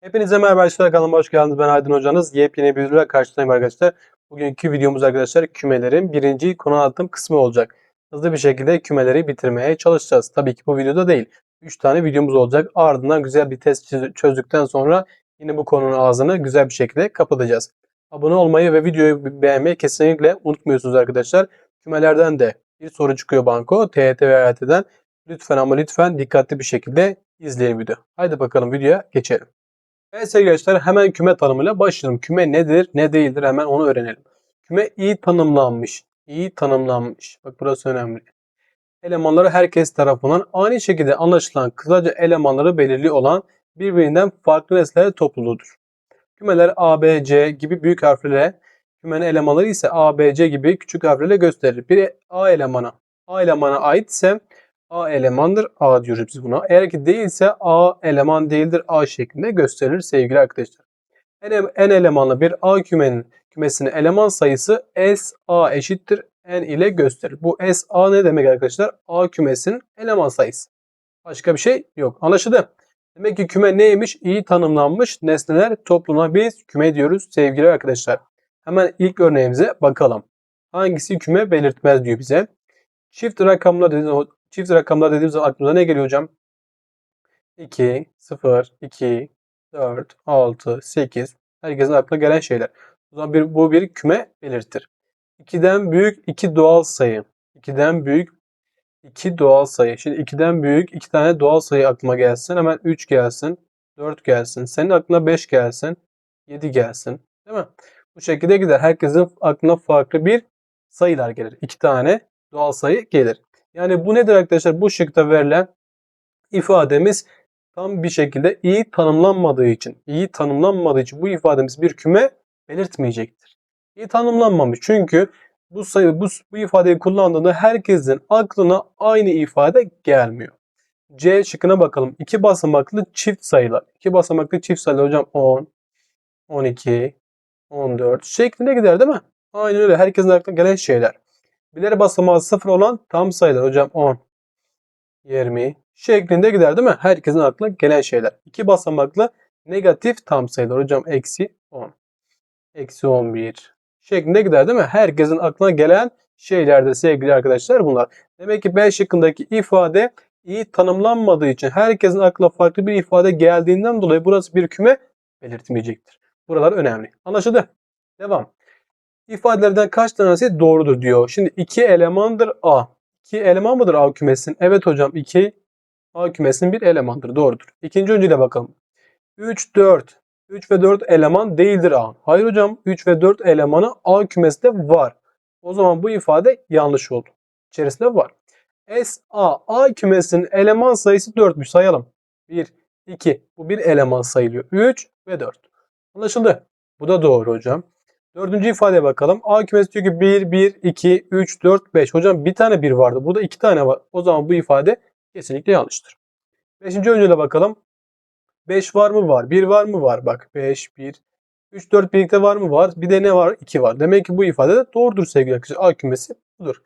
Hepinize merhaba arkadaşlar kanalıma hoş geldiniz. Ben Aydın Hocanız. Yepyeni bir videoyla karşınızdayım arkadaşlar. Bugünkü videomuz arkadaşlar kümelerin birinci konu anlatım kısmı olacak. Hızlı bir şekilde kümeleri bitirmeye çalışacağız. Tabii ki bu videoda değil. 3 tane videomuz olacak. Ardından güzel bir test çöz- çözdükten sonra yine bu konunun ağzını güzel bir şekilde kapatacağız. Abone olmayı ve videoyu beğenmeyi kesinlikle unutmuyorsunuz arkadaşlar. Kümelerden de bir soru çıkıyor banko. TYT ve AYT'den. Lütfen ama lütfen dikkatli bir şekilde izleyin video. Haydi bakalım videoya geçelim. Evet sevgili arkadaşlar hemen küme tanımıyla başlayalım. Küme nedir ne değildir hemen onu öğrenelim. Küme iyi tanımlanmış. iyi tanımlanmış. Bak burası önemli. Elemanları herkes tarafından aynı şekilde anlaşılan kısaca elemanları belirli olan birbirinden farklı nesneler topluluğudur. Kümeler A, B, C gibi büyük harflerle kümenin elemanları ise A, B, C gibi küçük harflerle gösterilir. Bir A elemanı A elemana aitse A elemandır. A diyoruz biz buna. Eğer ki değilse A eleman değildir. A şeklinde gösterilir sevgili arkadaşlar. En elemanlı bir A kümenin kümesinin eleman sayısı S A eşittir N ile gösterilir. Bu S A ne demek arkadaşlar? A kümesinin eleman sayısı. Başka bir şey yok. Anlaşıldı? Demek ki küme neymiş? İyi tanımlanmış nesneler topluluğuna biz küme diyoruz sevgili arkadaşlar. Hemen ilk örneğimize bakalım. Hangisi küme belirtmez diyor bize. Çift rakamlar çift rakamlar dediğimiz zaman aklımıza ne geliyor hocam? 2, 0, 2, 4, 6, 8. Herkesin aklına gelen şeyler. O zaman bir, bu bir küme belirtir. 2'den büyük 2 doğal sayı. 2'den büyük 2 doğal sayı. Şimdi 2'den büyük 2 tane doğal sayı aklıma gelsin. Hemen 3 gelsin. 4 gelsin. Senin aklına 5 gelsin. 7 gelsin. Değil mi? Bu şekilde gider. Herkesin aklına farklı bir sayılar gelir. 2 tane doğal sayı gelir. Yani bu nedir arkadaşlar? Bu şıkta verilen ifademiz tam bir şekilde iyi tanımlanmadığı için, iyi tanımlanmadığı için bu ifademiz bir küme belirtmeyecektir. İyi tanımlanmamış. Çünkü bu sayı bu, bu ifadeyi kullandığında herkesin aklına aynı ifade gelmiyor. C şıkkına bakalım. İki basamaklı çift sayılar. İki basamaklı çift sayılar hocam 10, 12, 14 şeklinde gider değil mi? Aynen öyle. Herkesin aklına gelen şeyler. Birer basamağı sıfır olan tam sayılar hocam 10, 20 şeklinde gider değil mi? Herkesin aklına gelen şeyler. İki basamaklı negatif tam sayılar hocam eksi 10, eksi 11 şeklinde gider değil mi? Herkesin aklına gelen şeylerdir sevgili arkadaşlar bunlar. Demek ki B şıkkındaki ifade iyi tanımlanmadığı için herkesin aklına farklı bir ifade geldiğinden dolayı burası bir küme belirtmeyecektir. Buralar önemli. Anlaşıldı? Devam. İfadelerden kaç tanesi doğrudur diyor. Şimdi iki elemandır A. İki eleman mıdır A kümesinin? Evet hocam 2 A kümesinin bir elemandır. Doğrudur. İkinci öncüyle bakalım. 3, 4. 3 ve 4 eleman değildir A. Hayır hocam 3 ve 4 elemanı A kümesinde var. O zaman bu ifade yanlış oldu. İçerisinde var. S A A kümesinin eleman sayısı 4'müş sayalım. 1, 2. Bu bir eleman sayılıyor. 3 ve 4. Anlaşıldı. Bu da doğru hocam. Dördüncü ifadeye bakalım. A kümesi diyor ki 1, 1, 2, 3, 4, 5. Hocam bir tane 1 vardı. Burada 2 tane var. O zaman bu ifade kesinlikle yanlıştır. Beşinci öncüle bakalım. 5 var mı? Var. 1 var mı? Var. Bak 5, 1, 3, 4 birlikte var mı? Var. Bir de ne var? 2 var. Demek ki bu ifade de doğrudur sevgili arkadaşlar. A kümesi budur.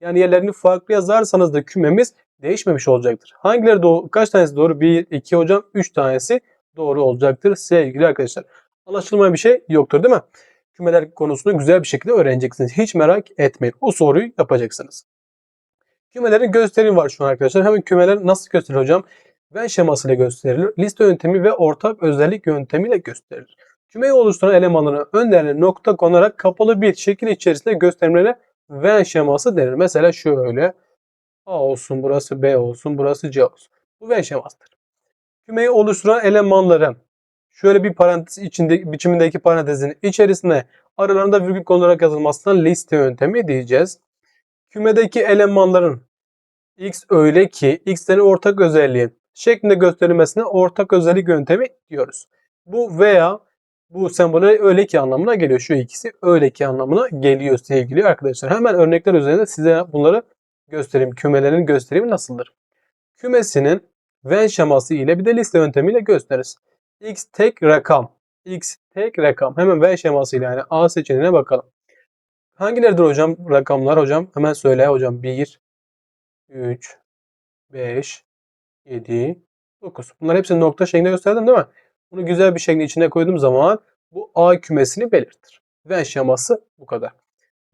Yani yerlerini farklı yazarsanız da kümemiz değişmemiş olacaktır. Hangileri doğru? Kaç tanesi doğru? 1, 2 hocam. 3 tanesi doğru olacaktır sevgili arkadaşlar. Anlaşılmayan bir şey yoktur değil mi? Kümeler konusunu güzel bir şekilde öğreneceksiniz. Hiç merak etmeyin. O soruyu yapacaksınız. Kümelerin gösterimi var şu an arkadaşlar. Hemen kümeler nasıl gösterilir hocam? Venn şemasıyla gösterilir. Liste yöntemi ve ortak özellik yöntemiyle gösterilir. Kümeyi oluşturan elemanların önlerine nokta konarak kapalı bir şekil içerisinde gösterimlere Venn şeması denir. Mesela şöyle A olsun, burası B olsun, burası C olsun. Bu Venn şemasıdır. Kümeyi oluşturan elemanların şöyle bir parantez içinde biçimindeki parantezin içerisine aralarında virgül konularak yazılmasına liste yöntemi diyeceğiz. Kümedeki elemanların x öyle ki x'lerin ortak özelliği şeklinde gösterilmesine ortak özellik yöntemi diyoruz. Bu veya bu sembolü öyle ki anlamına geliyor. Şu ikisi öyle ki anlamına geliyor sevgili arkadaşlar. Hemen örnekler üzerinde size bunları göstereyim. Kümelerin gösterimi nasıldır? Kümesinin Venn şeması ile bir de liste yöntemiyle gösteririz. X tek rakam. X tek rakam. Hemen Venn şeması ile yani A seçeneğine bakalım. Hangileridir hocam rakamlar hocam? Hemen söyle hocam. 1, 3, 5, 7, 9. Bunlar hepsini nokta şeklinde gösterdim değil mi? Bunu güzel bir şekilde içine koyduğum zaman bu A kümesini belirtir. Venn şeması bu kadar.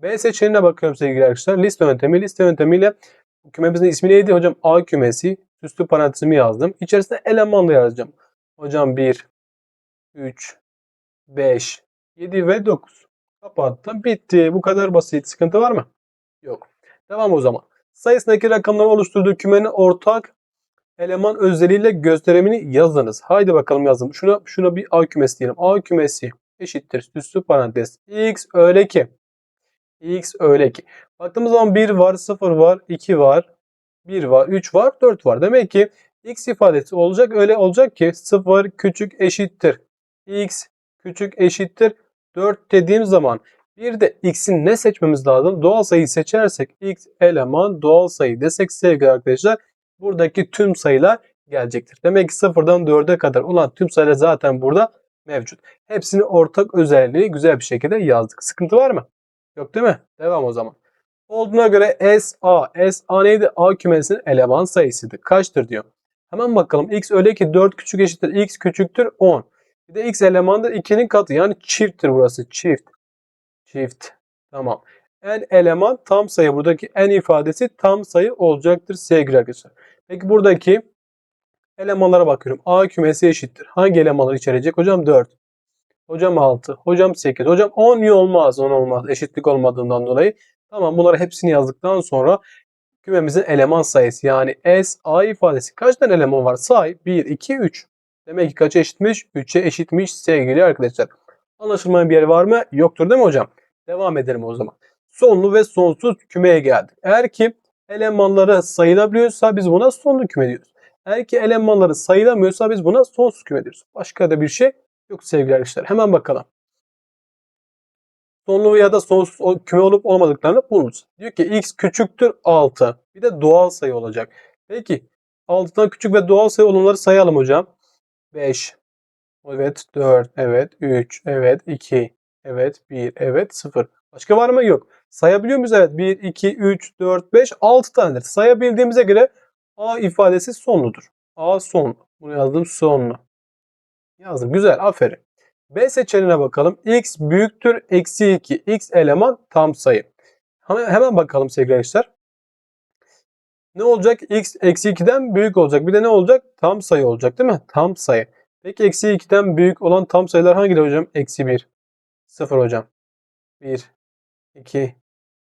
B seçeneğine bakıyorum sevgili arkadaşlar. Liste yöntemi. Liste yöntemiyle kümemizin ismi neydi hocam? A kümesi. Üstü parantezimi yazdım. İçerisinde elemanla yazacağım. Hocam 1, 3, 5, 7 ve 9. Kapattım. Bitti. Bu kadar basit. Sıkıntı var mı? Yok. Devam o zaman. Sayısındaki rakamları oluşturduğu kümenin ortak eleman özelliğiyle gösterimini yazınız. Haydi bakalım yazalım. Şuna, şuna bir A kümesi diyelim. A kümesi eşittir. Üstü parantez. X öyle ki. X öyle ki. Baktığımız zaman 1 var, 0 var, 2 var, 1 var, 3 var, 4 var. Demek ki X ifadesi olacak. Öyle olacak ki 0 küçük eşittir. X küçük eşittir 4 dediğim zaman bir de x'in ne seçmemiz lazım? Doğal sayıyı seçersek x eleman doğal sayı desek sevgili arkadaşlar buradaki tüm sayılar gelecektir. Demek ki 0'dan 4'e kadar olan tüm sayılar zaten burada mevcut. Hepsini ortak özelliği güzel bir şekilde yazdık. Sıkıntı var mı? Yok değil mi? Devam o zaman. Olduğuna göre SA. SA neydi? A kümesinin eleman sayısıydı. Kaçtır diyor. Hemen bakalım. X öyle ki 4 küçük eşittir. X küçüktür 10. Bir de x elemanı da 2'nin katı. Yani çifttir burası. Çift. Çift. Tamam. n eleman tam sayı. Buradaki n ifadesi tam sayı olacaktır sevgili arkadaşlar. Peki buradaki elemanlara bakıyorum. A kümesi eşittir. Hangi elemanları içerecek? Hocam 4. Hocam 6. Hocam 8. Hocam 10 niye olmaz? 10 olmaz. Eşitlik olmadığından dolayı. Tamam bunları hepsini yazdıktan sonra kümemizin eleman sayısı yani S, A ifadesi. Kaç tane eleman var? Say. 1, 2, 3. Demek ki kaça eşitmiş? 3'e eşitmiş sevgili arkadaşlar. Anlaşılmayan bir yer var mı? Yoktur değil mi hocam? Devam edelim o zaman. Sonlu ve sonsuz kümeye geldik. Eğer ki elemanları sayılabiliyorsa biz buna sonlu küme diyoruz. Eğer ki elemanları sayılamıyorsa biz buna sonsuz küme diyoruz. Başka da bir şey yok sevgili arkadaşlar. Hemen bakalım. Sonlu ya da sonsuz küme olup olmadıklarını buluruz. Diyor ki x küçüktür 6. Bir de doğal sayı olacak. Peki 6'dan küçük ve doğal sayı olanları sayalım hocam. 5. Evet 4. Evet 3. Evet 2. Evet 1. Evet 0. Başka var mı? Yok. Sayabiliyor muyuz? Evet 1, 2, 3, 4, 5, 6 tanedir. Sayabildiğimize göre A ifadesi sonludur. A sonlu. Bunu yazdım sonlu. Yazdım. Güzel. Aferin. B seçeneğine bakalım. X büyüktür. Eksi 2. X eleman tam sayı. Hemen bakalım sevgili arkadaşlar. Ne olacak? X eksi 2'den büyük olacak. Bir de ne olacak? Tam sayı olacak değil mi? Tam sayı. Peki eksi 2'den büyük olan tam sayılar hangileri hocam? Eksi 1. 0 hocam. 1, 2,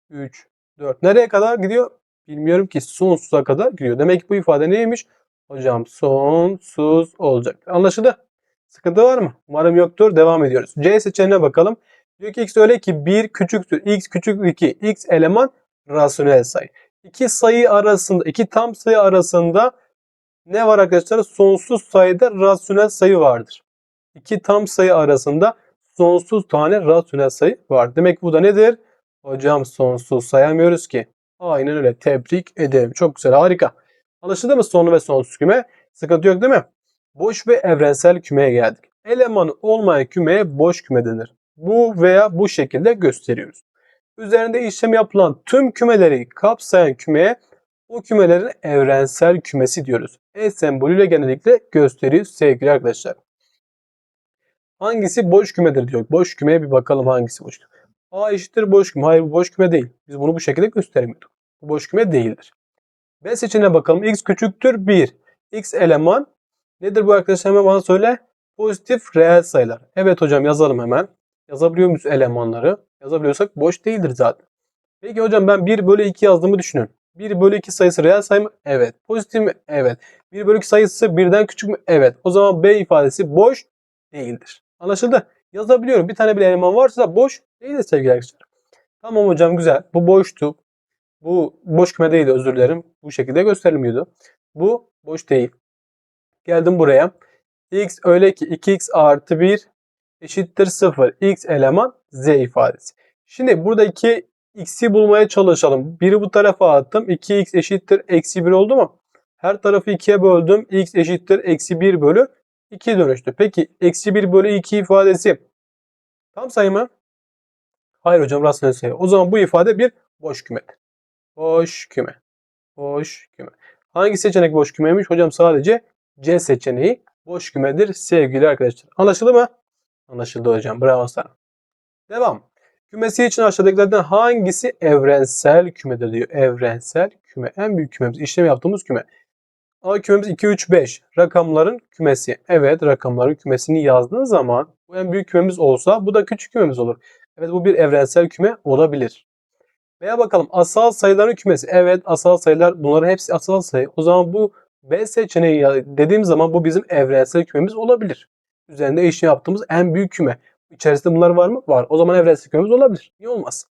3, 4. Nereye kadar gidiyor? Bilmiyorum ki sonsuza kadar gidiyor. Demek ki bu ifade neymiş? Hocam sonsuz olacak. Anlaşıldı? Sıkıntı var mı? Umarım yoktur. Devam ediyoruz. C seçeneğine bakalım. Diyor ki x öyle ki 1 küçüktür. x küçük 2. x eleman rasyonel sayı. İki sayı arasında, iki tam sayı arasında ne var arkadaşlar? Sonsuz sayıda rasyonel sayı vardır. İki tam sayı arasında sonsuz tane rasyonel sayı var. Demek bu da nedir? Hocam sonsuz sayamıyoruz ki. Aynen öyle. Tebrik ederim. Çok güzel. Harika. Anlaşıldı mı sonlu ve sonsuz küme? Sıkıntı yok değil mi? Boş ve evrensel kümeye geldik. Elemanı olmayan kümeye boş küme denir. Bu veya bu şekilde gösteriyoruz. Üzerinde işlem yapılan tüm kümeleri kapsayan kümeye o kümelerin evrensel kümesi diyoruz. E sembolüyle genellikle gösteriyoruz sevgili arkadaşlar. Hangisi boş kümedir diyor. Boş kümeye bir bakalım hangisi boş küme. A eşittir boş küme. Hayır bu boş küme değil. Biz bunu bu şekilde gösteremiyorduk. Bu boş küme değildir. B seçeneğine bakalım. X küçüktür 1. X eleman nedir bu arkadaşlar hemen bana söyle. Pozitif reel sayılar. Evet hocam yazalım hemen. Yazabiliyor muyuz elemanları? Yazabiliyorsak boş değildir zaten. Peki hocam ben 1 bölü 2 yazdığımı düşünün. 1 bölü 2 sayısı reel sayı mı? Evet. Pozitif mi? Evet. 1 bölü 2 sayısı birden küçük mü? Evet. O zaman B ifadesi boş değildir. Anlaşıldı? Yazabiliyorum. Bir tane bile eleman varsa boş değildir sevgili arkadaşlar. Tamam hocam güzel. Bu boştu. Bu boş küme değildi özür dilerim. Bu şekilde gösterilmiyordu. Bu boş değil. Geldim buraya. x öyle ki 2x artı 1 eşittir 0. x eleman z ifadesi. Şimdi buradaki x'i bulmaya çalışalım. Biri bu tarafa attım. 2x eşittir eksi 1 oldu mu? Her tarafı 2'ye böldüm. x eşittir eksi 1 bölü 2 dönüştü. Peki eksi 1 bölü 2 ifadesi tam sayı mı? Hayır hocam rasyonel sayı. O zaman bu ifade bir boş kümedir. Boş küme. Boş küme. Hangi seçenek boş kümeymiş? Hocam sadece C seçeneği boş kümedir sevgili arkadaşlar. Anlaşıldı mı? Anlaşıldı hocam. Bravo sana. Devam. Kümesi için aşağıdakilerden hangisi evrensel kümedir diyor. Evrensel küme. En büyük kümemiz. işlem yaptığımız küme. A kümemiz 2, 3, 5. Rakamların kümesi. Evet rakamların kümesini yazdığın zaman bu en büyük kümemiz olsa bu da küçük kümemiz olur. Evet bu bir evrensel küme olabilir. Veya bakalım asal sayıların kümesi. Evet asal sayılar bunların hepsi asal sayı. O zaman bu B seçeneği dediğim zaman bu bizim evrensel kümemiz olabilir. Üzerinde işlem yaptığımız en büyük küme. İçerisinde bunlar var mı? Var. O zaman evrensel kümemiz olabilir. Niye olmaz?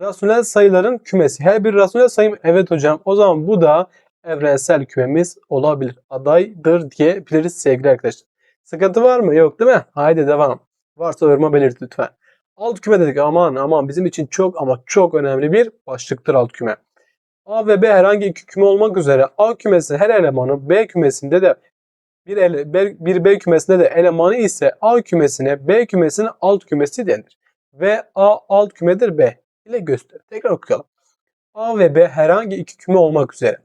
Rasyonel sayıların kümesi. Her bir rasyonel sayı mı? Evet hocam. O zaman bu da evrensel kümemiz olabilir. Adaydır diyebiliriz sevgili arkadaşlar. Sıkıntı var mı? Yok değil mi? Haydi devam. Varsa yoruma belirt lütfen. Alt küme dedik. Aman aman bizim için çok ama çok önemli bir başlıktır alt küme. A ve B herhangi iki küme olmak üzere A kümesi her elemanı B kümesinde de bir, ele, bir B kümesinde de elemanı ise A kümesine B kümesinin alt kümesi denir. Ve A alt kümedir B ile göster. Tekrar okuyalım. A ve B herhangi iki küme olmak üzere.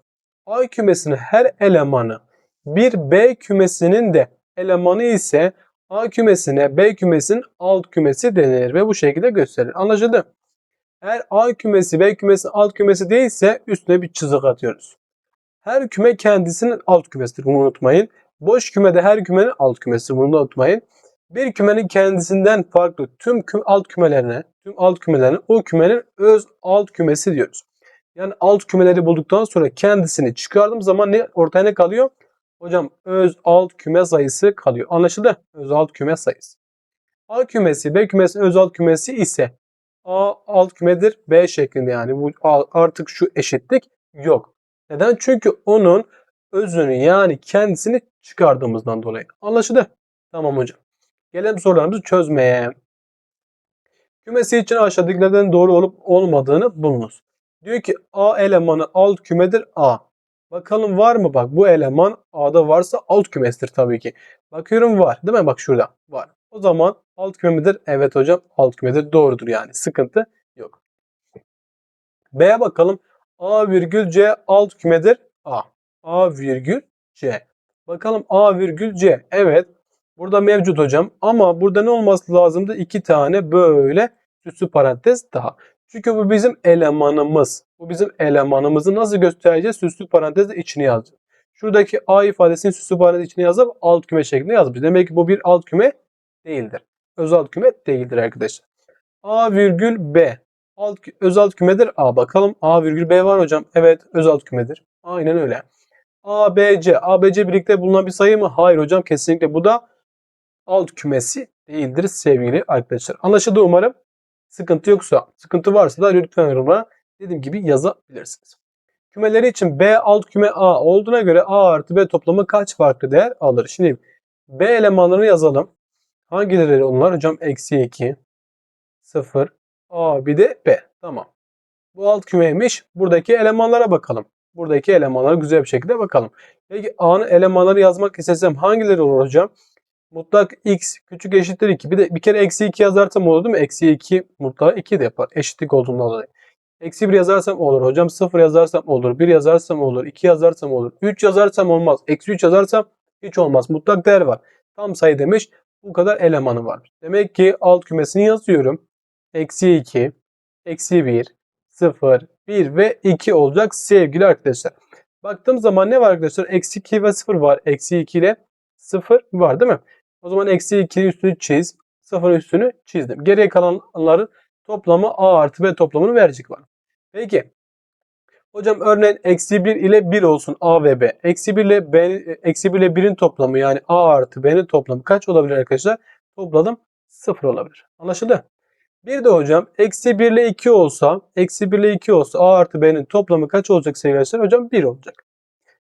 A kümesinin her elemanı bir B kümesinin de elemanı ise A kümesine B kümesinin alt kümesi denir ve bu şekilde gösterilir. Anlaşıldı? Eğer A kümesi B kümesinin alt kümesi değilse üstüne bir çizik atıyoruz. Her küme kendisinin alt kümesidir. Bunu unutmayın. Boş kümede her kümenin alt kümesidir. Bunu da unutmayın. Bir kümenin kendisinden farklı tüm kü- alt kümelerine, tüm alt kümelerine o kümenin öz alt kümesi diyoruz. Yani alt kümeleri bulduktan sonra kendisini çıkardığım zaman ne ortaya ne kalıyor? Hocam öz alt küme sayısı kalıyor. Anlaşıldı? Öz alt küme sayısı. A kümesi B kümesinin öz alt kümesi ise A alt kümedir B şeklinde yani bu artık şu eşitlik yok. Neden? Çünkü onun özünü yani kendisini çıkardığımızdan dolayı. Anlaşıldı? Tamam hocam. Gelelim sorularımızı çözmeye. Kümesi için aşağıdakilerden doğru olup olmadığını bulunuz. Diyor ki A elemanı alt kümedir A. Bakalım var mı? Bak bu eleman A'da varsa alt kümesidir tabii ki. Bakıyorum var. Değil mi? Bak şurada var. O zaman alt küme midir? Evet hocam alt kümedir. Doğrudur yani. Sıkıntı yok. B'ye bakalım. A virgül C alt kümedir. A. A virgül C. Bakalım A virgül C. Evet. Burada mevcut hocam. Ama burada ne olması lazımdı? İki tane böyle süslü parantez daha. Çünkü bu bizim elemanımız. Bu bizim elemanımızı nasıl göstereceğiz? Süslü parantezle içine yazacağız. Şuradaki A ifadesini süslü parantez içine yazıp alt küme şeklinde yazmış. Demek ki bu bir alt küme değildir. Öz alt küme değildir arkadaşlar. A virgül B. Alt, kü- öz alt kümedir A. Bakalım A virgül B var hocam. Evet öz alt kümedir. Aynen öyle. A, B, C. A, B, C birlikte bulunan bir sayı mı? Hayır hocam kesinlikle bu da alt kümesi değildir sevgili arkadaşlar. Anlaşıldı umarım. Sıkıntı yoksa, sıkıntı varsa da lütfen yorumlara dediğim gibi yazabilirsiniz. Kümeleri için B alt küme A olduğuna göre A artı B toplamı kaç farklı değer alır? Şimdi B elemanlarını yazalım. Hangileri onlar? Hocam eksi 2, 0, A bir de B. Tamam. Bu alt kümeymiş. Buradaki elemanlara bakalım. Buradaki elemanlara güzel bir şekilde bakalım. Peki A'nın elemanları yazmak istesem hangileri olur hocam? Mutlak x küçük eşittir 2. Bir de bir kere eksi 2 yazarsam olur değil mi? Eksi 2 mutlak 2 de yapar. Eşitlik olduğundan dolayı. Eksi 1 yazarsam olur hocam. 0 yazarsam olur. 1 yazarsam olur. 2 yazarsam olur. 3 yazarsam olmaz. Eksi 3 yazarsam hiç olmaz. Mutlak değer var. Tam sayı demiş. Bu kadar elemanı var. Demek ki alt kümesini yazıyorum. Eksi 2, eksi 1, 0, 1 ve 2 olacak sevgili arkadaşlar. Baktığım zaman ne var arkadaşlar? Eksi 2 ve 0 var. Eksi 2 ile 0 var değil mi? O zaman eksi 2 üstünü çiz. 0 üstünü çizdim. Geriye kalanların toplamı A artı B toplamını verecek bana. Peki. Hocam örneğin eksi 1 ile 1 olsun A ve B. Eksi 1 ile B, eksi 1 ile 1'in toplamı yani A artı B'nin toplamı kaç olabilir arkadaşlar? Topladım 0 olabilir. Anlaşıldı? Bir de hocam eksi 1 ile 2 olsa, eksi 1 ile 2 olsa A artı B'nin toplamı kaç olacak sevgili arkadaşlar? Hocam 1 olacak.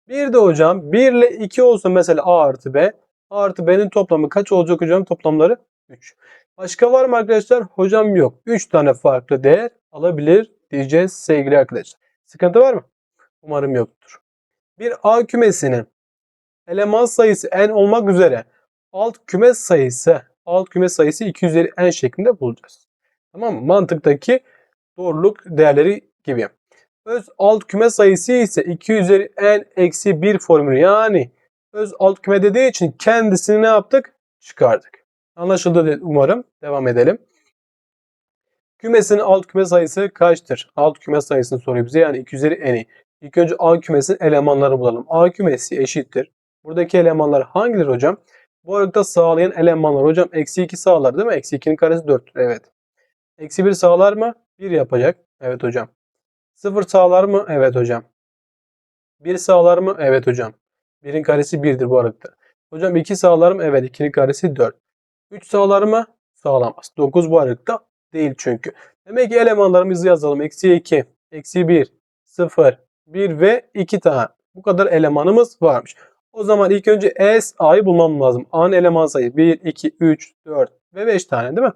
Bir de hocam 1 ile 2 olsa mesela A artı B. A artı B'nin toplamı kaç olacak hocam? Toplamları 3. Başka var mı arkadaşlar? Hocam yok. 3 tane farklı değer alabilir diyeceğiz sevgili arkadaşlar. Sıkıntı var mı? Umarım yoktur. Bir A kümesinin eleman sayısı n olmak üzere alt küme sayısı alt küme sayısı 2 üzeri n şeklinde bulacağız. Tamam mı? Mantıktaki doğruluk değerleri gibi. Öz alt küme sayısı ise 2 üzeri n eksi 1 formülü yani öz alt küme dediği için kendisini ne yaptık? Çıkardık. Anlaşıldı umarım. Devam edelim. Kümesinin alt küme sayısı kaçtır? Alt küme sayısını soruyor bize. Yani 2 üzeri n'i. İlk önce A kümesinin elemanlarını bulalım. A kümesi eşittir. Buradaki elemanlar hangileri hocam? Bu aralıkta sağlayan elemanlar hocam eksi 2 sağlar değil mi? Eksi 2'nin karesi 4'tür. Evet. Eksi 1 sağlar mı? 1 yapacak. Evet hocam. 0 sağlar mı? Evet hocam. 1 sağlar mı? Evet hocam. 1'in karesi 1'dir bu aralıkta. Hocam 2 sağlar mı? Evet 2'nin karesi 4. 3 sağlar mı? Sağlamaz. 9 bu aralıkta değil çünkü. Demek ki elemanlarımızı yazalım. Eksi 2, eksi 1, 0, 1 ve 2 tane. Bu kadar elemanımız varmış. O zaman ilk önce S, A'yı bulmam lazım. A'nın eleman sayısı 1, 2, 3, 4 ve 5 tane değil mi?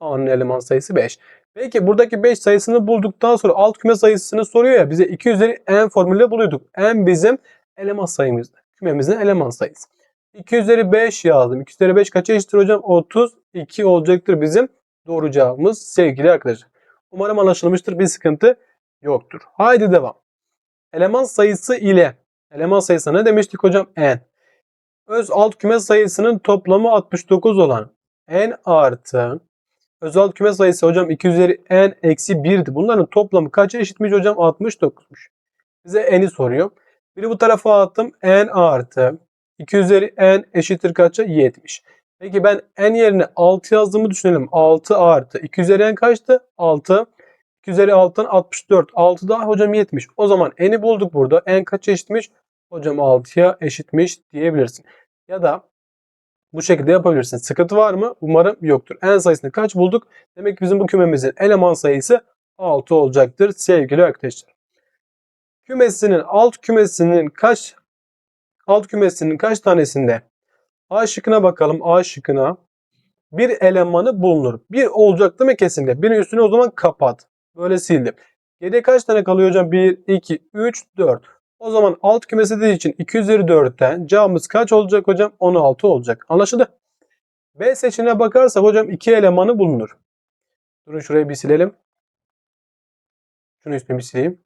A'nın eleman sayısı 5. Peki buradaki 5 sayısını bulduktan sonra alt küme sayısını soruyor ya bize 2 üzeri n formülüyle buluyorduk. n bizim eleman sayımızdı. Kümemizin eleman sayısı. 2 üzeri 5 yazdım. 2 üzeri 5 kaça eşittir hocam? 32 olacaktır bizim doğru cevabımız sevgili arkadaşlar. Umarım anlaşılmıştır. Bir sıkıntı yoktur. Haydi devam. Eleman sayısı ile eleman sayısı ne demiştik hocam? n. Öz alt küme sayısının toplamı 69 olan n artı öz alt küme sayısı hocam 2 üzeri n eksi 1'di. Bunların toplamı kaça eşitmiş hocam? 69'muş. Bize n'i soruyor. Biri bu tarafa attım. n artı 2 üzeri n eşittir kaça? 70. Peki ben n yerine 6 yazdığımı düşünelim. 6 artı 2 üzeri n kaçtı? 6. 2 üzeri 6'dan 64. 6 daha hocam 70. O zaman n'i bulduk burada. n kaça eşitmiş? Hocam 6'ya eşitmiş diyebilirsin. Ya da bu şekilde yapabilirsin. Sıkıntı var mı? Umarım yoktur. n sayısını kaç bulduk? Demek ki bizim bu kümemizin eleman sayısı 6 olacaktır sevgili arkadaşlar. Kümesinin alt kümesinin kaç alt kümesinin kaç tanesinde A şıkkına bakalım. A şıkkına bir elemanı bulunur. Bir olacak değil mi kesinlikle? Birin üstüne o zaman kapat. Böyle sildim. Geriye kaç tane kalıyor hocam? 1, 2, 3, 4. O zaman alt kümesi dediği için 2 üzeri 4'ten cevabımız kaç olacak hocam? 16 olacak. Anlaşıldı? B seçeneğine bakarsak hocam 2 elemanı bulunur. Durun şurayı bir silelim. Şunu üstüne bir sileyim.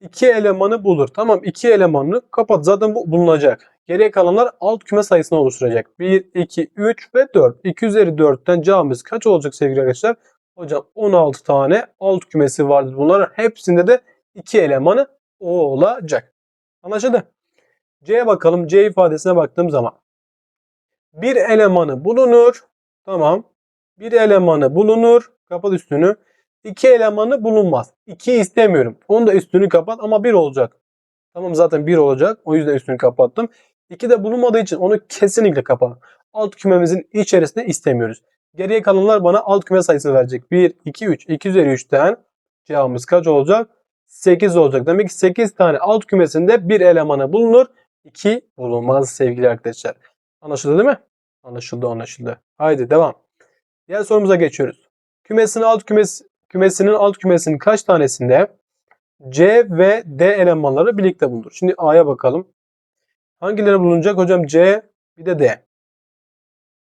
2 elemanı bulur. Tamam 2 elemanını kapat. Zaten bu bulunacak. Geriye kalanlar alt küme sayısını oluşturacak. 1, 2, 3 ve 4. 2 üzeri 4'ten cevabımız kaç olacak sevgili arkadaşlar? Hocam 16 tane alt kümesi vardır. Bunların hepsinde de 2 elemanı olacak. Anlaşıldı? C'ye bakalım. C ifadesine baktığım zaman. Bir elemanı bulunur. Tamam. Bir elemanı bulunur. Kapat üstünü. İki elemanı bulunmaz. 2 istemiyorum. Onu da üstünü kapat ama 1 olacak. Tamam zaten 1 olacak. O yüzden üstünü kapattım. 2 de bulunmadığı için onu kesinlikle kapat. Alt kümemizin içerisinde istemiyoruz. Geriye kalanlar bana alt küme sayısı verecek. 1, 2, 3. 2 üzeri 3'ten cevabımız kaç olacak? 8 olacak. Demek ki 8 tane alt kümesinde bir elemanı bulunur. 2 bulunmaz sevgili arkadaşlar. Anlaşıldı değil mi? Anlaşıldı anlaşıldı. Haydi devam. Diğer sorumuza geçiyoruz. Kümesinin alt kümesi kümesinin alt kümesinin kaç tanesinde C ve D elemanları birlikte bulunur? Şimdi A'ya bakalım. Hangileri bulunacak? Hocam C bir de D.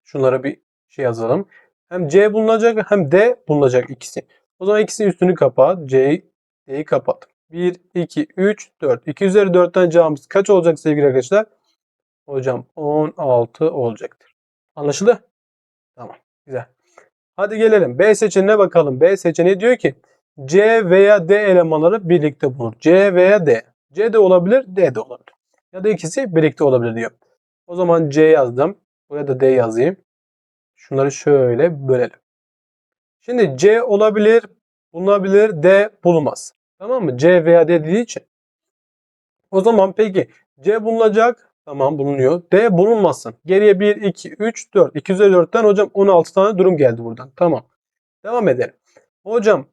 Şunlara bir şey yazalım. Hem C bulunacak hem D bulunacak ikisi. O zaman ikisinin üstünü kapat. C'yi D'yi kapat. 1, 2, 3, 4. 2 üzeri 4'ten cevabımız kaç olacak sevgili arkadaşlar? Hocam 16 olacaktır. Anlaşıldı? Tamam. Güzel. Hadi gelelim. B seçeneğine bakalım. B seçeneği diyor ki C veya D elemanları birlikte bulunur. C veya D. C de olabilir, D de olabilir. Ya da ikisi birlikte olabilir diyor. O zaman C yazdım. Buraya da D yazayım. Şunları şöyle bölelim. Şimdi C olabilir, bulunabilir, D bulunmaz. Tamam mı? C veya D dediği için. O zaman peki C bulunacak. Tamam bulunuyor. D bulunmasın. Geriye 1, 2, 3, 4. 2 üzeri 4'ten hocam 16 tane durum geldi buradan. Tamam. Devam edelim. Hocam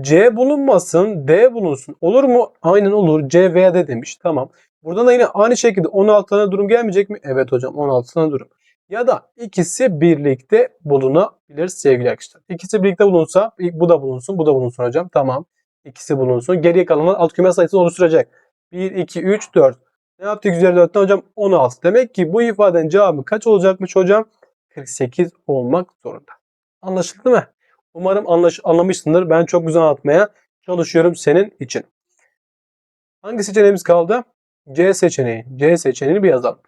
C bulunmasın, D bulunsun. Olur mu? Aynen olur. C veya D demiş. Tamam. Buradan da yine aynı şekilde 16 tane durum gelmeyecek mi? Evet hocam 16 tane durum. Ya da ikisi birlikte bulunabilir sevgili arkadaşlar. İkisi birlikte bulunsa bu da bulunsun, bu da bulunsun hocam. Tamam. İkisi bulunsun. Geriye kalanlar alt küme sayısını oluşturacak. 1, 2, 3, 4. Ne yaptık üzeri 4'ten hocam? 16. Demek ki bu ifadenin cevabı kaç olacakmış hocam? 48 olmak zorunda. Anlaşıldı mı? Umarım anlaş anlamışsındır. Ben çok güzel anlatmaya çalışıyorum senin için. Hangi seçeneğimiz kaldı? C seçeneği. C seçeneğini bir yazalım.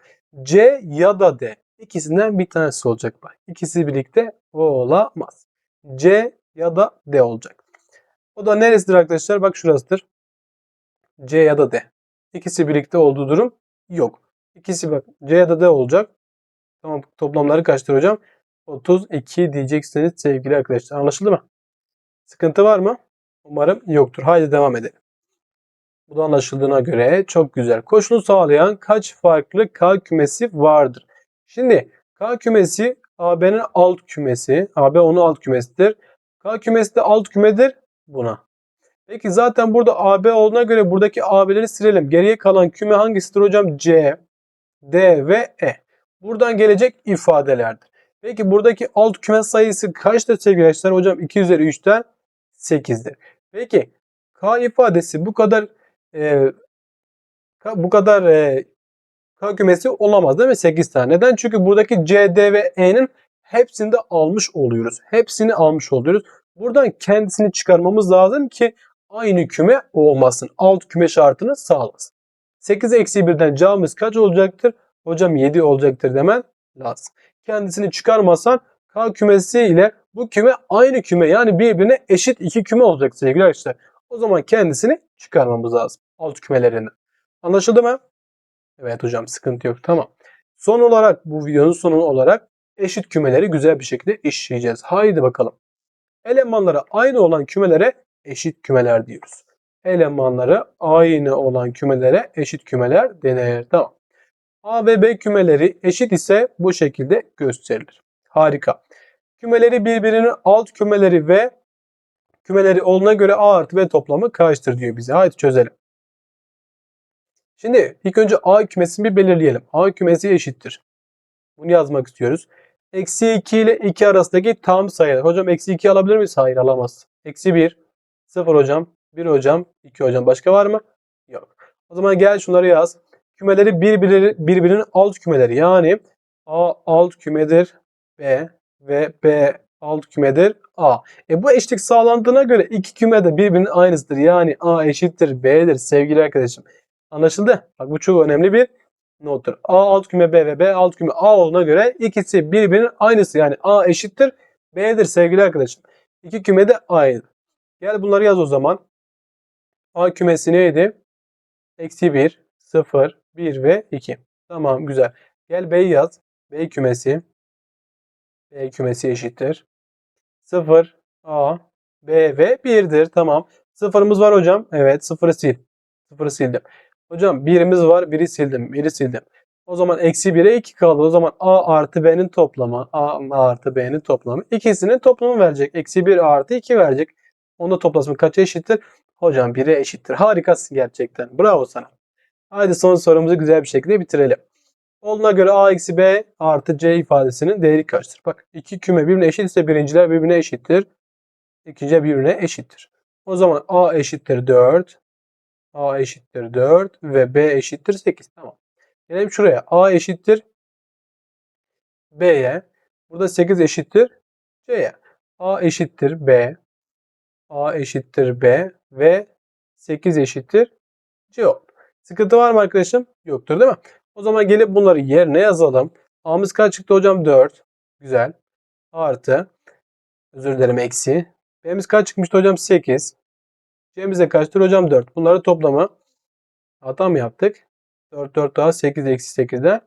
C ya da D. İkisinden bir tanesi olacak bak. İkisi birlikte olamaz. C ya da D olacak. O da neresidir arkadaşlar? Bak şurasıdır. C ya da D. İkisi birlikte olduğu durum yok. İkisi bak C ya da D olacak. Tamam toplamları kaçtır hocam? 32 diyeceksiniz sevgili arkadaşlar. Anlaşıldı mı? Sıkıntı var mı? Umarım yoktur. Haydi devam edelim. Bu da anlaşıldığına göre çok güzel. Koşulu sağlayan kaç farklı K kümesi vardır? Şimdi K kümesi AB'nin alt kümesi. AB onun alt kümesidir. K kümesi de alt kümedir buna. Peki zaten burada AB olduğuna göre buradaki AB'leri silelim. Geriye kalan küme hangisidir hocam? C, D ve E. Buradan gelecek ifadelerdir. Peki buradaki alt küme sayısı kaçtır sevgili arkadaşlar? Hocam 2 üzeri 3'ten 8'dir. Peki K ifadesi bu kadar e, bu kadar e, K kümesi olamaz değil mi? 8 tane. Neden? Çünkü buradaki C, D ve E'nin hepsini de almış oluyoruz. Hepsini almış oluyoruz. Buradan kendisini çıkarmamız lazım ki aynı küme olmasın. Alt küme şartını sağlasın. 8 eksi 1'den cevabımız kaç olacaktır? Hocam 7 olacaktır demen lazım. Kendisini çıkarmasan K kümesi ile bu küme aynı küme yani birbirine eşit iki küme olacak sevgili arkadaşlar. O zaman kendisini çıkarmamız lazım. Alt kümelerini. Anlaşıldı mı? Evet hocam sıkıntı yok. Tamam. Son olarak bu videonun sonu olarak eşit kümeleri güzel bir şekilde işleyeceğiz. Haydi bakalım. Elemanları aynı olan kümelere eşit kümeler diyoruz. Elemanları aynı olan kümelere eşit kümeler denir. Tamam. A ve B kümeleri eşit ise bu şekilde gösterilir. Harika. Kümeleri birbirinin alt kümeleri ve kümeleri olduğuna göre A artı B toplamı kaçtır diyor bize. Haydi çözelim. Şimdi ilk önce A kümesini bir belirleyelim. A kümesi eşittir. Bunu yazmak istiyoruz. Eksi 2 ile 2 arasındaki tam sayılar. Hocam eksi 2 alabilir miyiz? Hayır alamaz. Eksi 1, 0 hocam, 1 hocam, 2 hocam. Başka var mı? Yok. O zaman gel şunları yaz. Kümeleri birbirleri, birbirinin alt kümeleri. Yani A alt kümedir B ve B alt kümedir A. E bu eşitlik sağlandığına göre iki küme de birbirinin aynısıdır. Yani A eşittir B'dir sevgili arkadaşım. Anlaşıldı? Bak bu çok önemli bir nottur. A alt küme B ve B alt küme A olduğuna göre ikisi birbirinin aynısı. Yani A eşittir B'dir sevgili arkadaşım. İki küme de aynı. Gel bunları yaz o zaman. A kümesi neydi? Eksi 1, 0, 1 ve 2. Tamam güzel. Gel B'yi yaz. B kümesi. B kümesi eşittir. 0, A, B ve 1'dir. Tamam. Sıfırımız var hocam. Evet sıfırı sil. Sıfırı sildim. Hocam birimiz var. Biri sildim. Biri sildim. O zaman eksi 1'e 2 kaldı. O zaman A artı B'nin toplamı. A artı B'nin toplamı. İkisinin toplamı verecek. Eksi 1 artı 2 verecek. Onda toplasın kaça eşittir? Hocam 1'e eşittir. Harikasın gerçekten. Bravo sana. Haydi son sorumuzu güzel bir şekilde bitirelim. Olduğuna göre A eksi B artı C ifadesinin değeri kaçtır? Bak iki küme birbirine eşit ise birinciler birbirine eşittir. İkinciler birbirine eşittir. O zaman A eşittir 4. A eşittir 4 ve B eşittir 8. Tamam. Gelelim şuraya. A eşittir B'ye. Burada 8 eşittir C'ye. A eşittir B. A eşittir B ve 8 eşittir C oldu. Sıkıntı var mı arkadaşım? Yoktur değil mi? O zaman gelip bunları yerine yazalım. A'mız kaç çıktı hocam? 4. Güzel. Artı. Özür dilerim eksi. B'miz kaç çıkmıştı hocam? 8. C'miz de kaçtır hocam? 4. Bunları toplama. Hata mı yaptık? 4 4 daha 8 eksi 8'de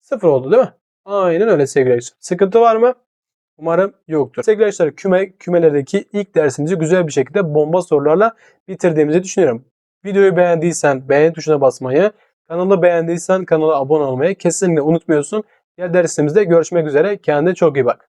0 oldu değil mi? Aynen öyle sevgili arkadaşlar. Sıkıntı var mı? Umarım yoktur. Sevgili arkadaşlar küme, kümelerdeki ilk dersimizi güzel bir şekilde bomba sorularla bitirdiğimizi düşünüyorum. Videoyu beğendiysen beğen tuşuna basmayı, kanalı beğendiysen kanala abone olmayı kesinlikle unutmuyorsun. Diğer dersimizde görüşmek üzere. Kendine çok iyi bak.